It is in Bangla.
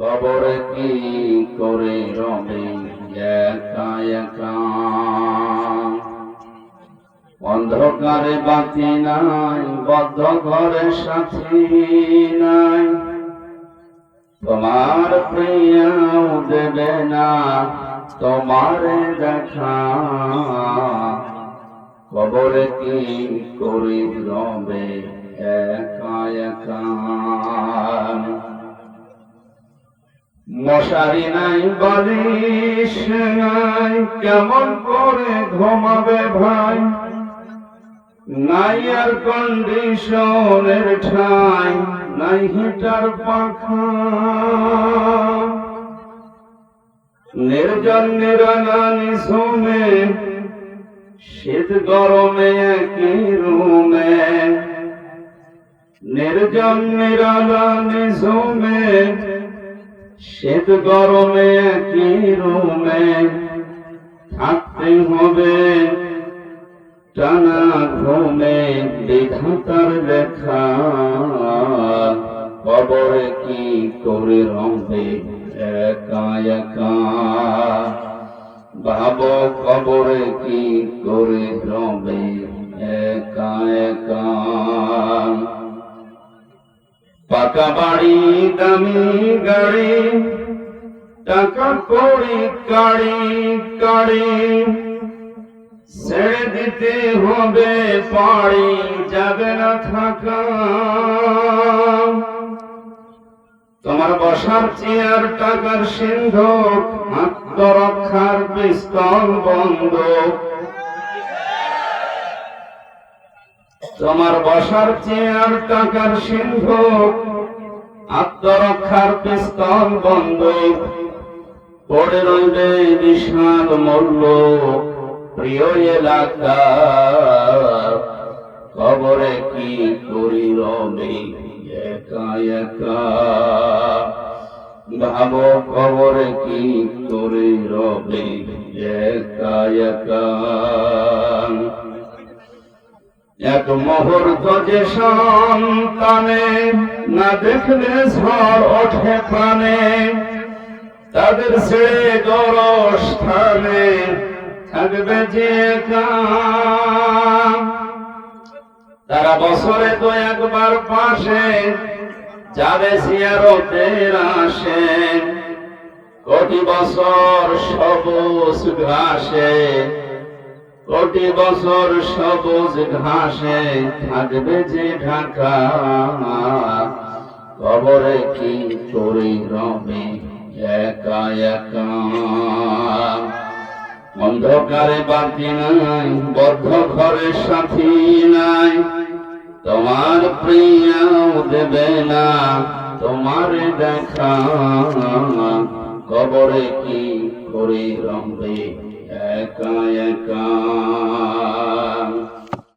কবরে কি করে রবে? একা একা। অন্ধকারে বাতি নাই, বদ্ধ ঘরে সাথী নাই। তোমার প্রিয়াও দেবে না, তোমারে দেখা। কবরে কি করে রবে? একা একা। মশারি নাই, বালিশ নাই, কেমন করে ঘুমাবে ভাই? নাই আর কন্ডিশনের ঠাই, নাই হিটার পাখা। নির্জন নিরানি সোমে শীত গরমে একই রুমে। নির্জন নিরানি সোমে শীত গরমে কি রুমে থাকতে হবে। টানা ঘুমে বিধাতার লেখা, কবরে কি করে রবে একা একা? ভাব কবরে কি করে রবে পাকা বাড়ি দামি গাড়ি, টাকা কড়ি কাড়ি কাড়ি ছেড়ে দিতে হবে পাড়ি যাবে না থাকা। তোমার বসার চেয়ার, টাকার সিন্ধুক আত্মরক্ষার পিস্তল বন্ধ তোমার বসার চেয়ার টাকার সিন্ধুক আত্মরক্ষার পিস্তল বন্ধ। পড়ে রইবে বিষাদ মূল্য। প্রিয় এলাকা কবরে কি করি রবে একা একা। ভাব কবরে কি করে রবে একা একা। এক মুহূর্ত যে সন্তানে, না দেখলে ঝড় ওঠে প্রাণে। তাদের ছেড়ে গরস্থানে থাকবে যে তারা বছরে তো একবার পাশে, যাবে সিয়ারতের আসে কোটি বছর সবুজ ঘাসে কোটি বছর সবুজ ঘাসে থাকবে যে ঢাকা। কবরে কি করে রবে? একা একা। অন্ধকারে বাতি নাই, বদ্ধ ঘরে সাথী নাই। তোমার প্রিয়াও দেবে না, তোমার দেখা। কবরে কি করে রবে? একা একা